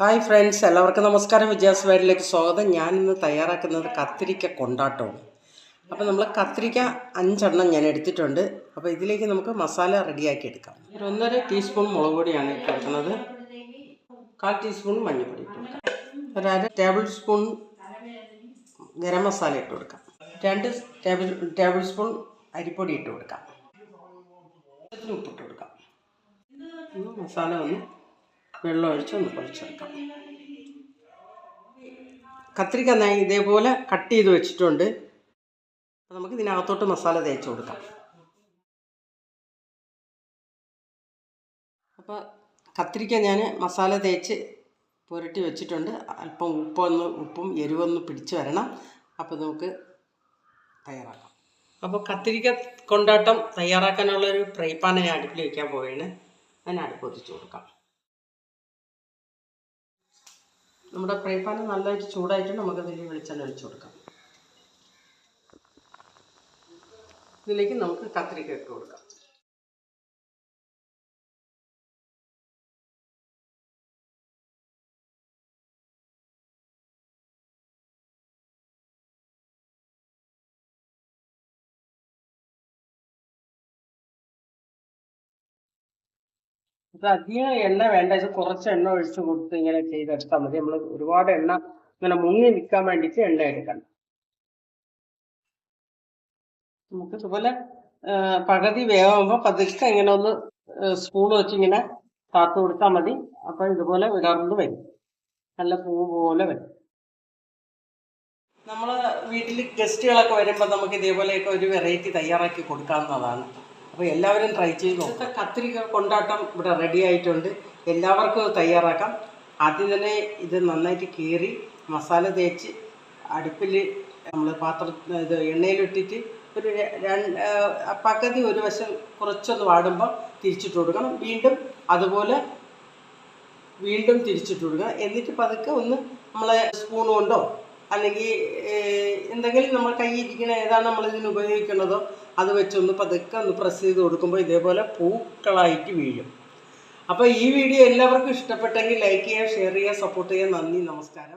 Hi friends എല്ലാവർക്കും നമസ്കാരം. വിജയാസ് വയലിലേക്ക് സ്വാഗതം. ഞാൻ ഇന്ന് തയ്യാറാക്കുന്നത് കത്തിരിക്ക കൊണ്ടാട്ടമാണ്. അപ്പോൾ നമ്മൾ കത്തിരിക്ക അഞ്ചെണ്ണം ഞാൻ എടുത്തിട്ടുണ്ട്. അപ്പോൾ ഇതിലേക്ക് നമുക്ക് മസാല റെഡിയാക്കി എടുക്കാം. ഒന്നര ടീസ്പൂൺ മുളക് പൊടിയാണ് ഇട്ടിരിക്കുന്നത് കാൽ ടീസ്പൂൺ മഞ്ഞൾപ്പൊടി ഇട്ട് ഒരു അര ടേബിൾ സ്പൂൺ ഗരം മസാല ഇട്ട് കൊടുക്കാം. രണ്ട് ടേബിൾ ടേബിൾ സ്പൂൺ അരിപ്പൊടി ഇട്ട് കൊടുക്കാം. ഇതിന് ഉപ്പിട്ട് കൊടുക്കാം. മസാല ഒന്ന് വെള്ളം ഒഴിച്ച് ഒന്ന് കുഴച്ചെടുക്കാം. കത്തിരിക്ക ഞാൻ ഇതേപോലെ കട്ട് ചെയ്ത് വെച്ചിട്ടുണ്ട്. നമുക്ക് ഇതിനകത്തോട്ട് മസാല തേച്ച് കൊടുക്കാം. അപ്പോൾ കത്തിരിക്ക ഞാൻ മസാല തേച്ച് പുരട്ടി വെച്ചിട്ടുണ്ട്. അല്പം ഉപ്പൊന്ന് ഉപ്പും എരിവൊന്ന് പിടിച്ച് വരണം. അപ്പോൾ നമുക്ക് തയ്യാറാക്കാം. അപ്പോൾ കത്തിരിക്ക കൊണ്ടാട്ടം തയ്യാറാക്കാനുള്ള ഒരു ഫ്രൈ പാൻ ഞാൻ അടുപ്പിൽ വയ്ക്കാൻ പോവുകയാണ്. അതിന് അടുപ്പ് ഒതിച്ച് കൊടുക്കാം. നമ്മുടെ ഫ്രൈ പാൻ നല്ലതായിട്ട് ചൂടായിട്ട് നമുക്ക് ഇതിൽ വെളിച്ചെണ്ണ ഒഴിച്ചു കൊടുക്കാം. ഇതിലേക്ക് നമുക്ക് കത്തിരിക്ക ഇട്ട് കൊടുക്കാം. ഇത് അധികം എണ്ണ വേണ്ട. ഇത് കുറച്ച് എണ്ണ ഒഴിച്ച് കൊടുത്ത് ഇങ്ങനെ ചെയ്തെടുത്താൽ മതി. നമ്മൾ ഒരുപാട് എണ്ണ ഇങ്ങനെ മുങ്ങി നിൽക്കാൻ വേണ്ടിയിട്ട് എണ്ണ എടുക്കണം. നമുക്ക് ഇതുപോലെ പകുതി വേവുമ്പോൾ പതുക്കെ ഇങ്ങനെ ഒന്ന് സ്പൂൺ വെച്ച് ഇങ്ങനെ താത്തു കൊടുത്താൽ മതി. അപ്പൊ ഇതുപോലെ വിടർന്ന് വരും. നല്ല പൂ പോലെ വരും. നമ്മൾ വീട്ടിൽ ഗസ്റ്റുകളൊക്കെ വരുമ്പോൾ നമുക്ക് ഇതേപോലെയൊക്കെ ഒരു വെറൈറ്റി തയ്യാറാക്കി കൊടുക്കാവുന്നതാണ്. അപ്പോൾ എല്ലാവരും ട്രൈ ചെയ്ത് നോക്കാം. കത്തിരിക്ക കൊണ്ടാട്ടം ഇവിടെ റെഡി ആയിട്ടുണ്ട്. എല്ലാവർക്കും തയ്യാറാക്കാം. ആദ്യം തന്നെ ഇത് നന്നായിട്ട് കീറി മസാല തേച്ച് അടുപ്പിൽ നമ്മൾ പാത്രം ഇത് എണ്ണയിലിട്ടിട്ട് ഒരു രണ്ട് പകുതി ഒരു വശം കുറച്ചൊന്ന് വാടുമ്പോൾ തിരിച്ചിട്ട് കൊടുക്കണം. വീണ്ടും അതുപോലെ വീണ്ടും തിരിച്ചിട്ട് കൊടുക്കുക എന്നിട്ട് പതുക്കെ ഒന്ന് നമ്മളെ സ്പൂൺ കൊണ്ടോ അല്ലെങ്കിൽ എന്തെങ്കിലും നമ്മൾ കയ്യിരിക്കണ ഏതാണ് നമ്മൾ ഇതിന് ഉപയോഗിക്കുന്നതോ അത് വെച്ചൊന്ന് പതുക്കെ ഒന്ന് പ്രസ് ചെയ്ത് കൊടുക്കുമ്പോൾ ഇതേപോലെ പൂക്കളായിട്ട് വീഴും. അപ്പോൾ ഈ വീഡിയോ എല്ലാവർക്കും ഇഷ്ടപ്പെട്ടെങ്കിൽ ലൈക്ക് ചെയ്യുക ഷെയർ ചെയ്യുക സപ്പോർട്ട് ചെയ്യുക. നന്ദി നമസ്കാരം.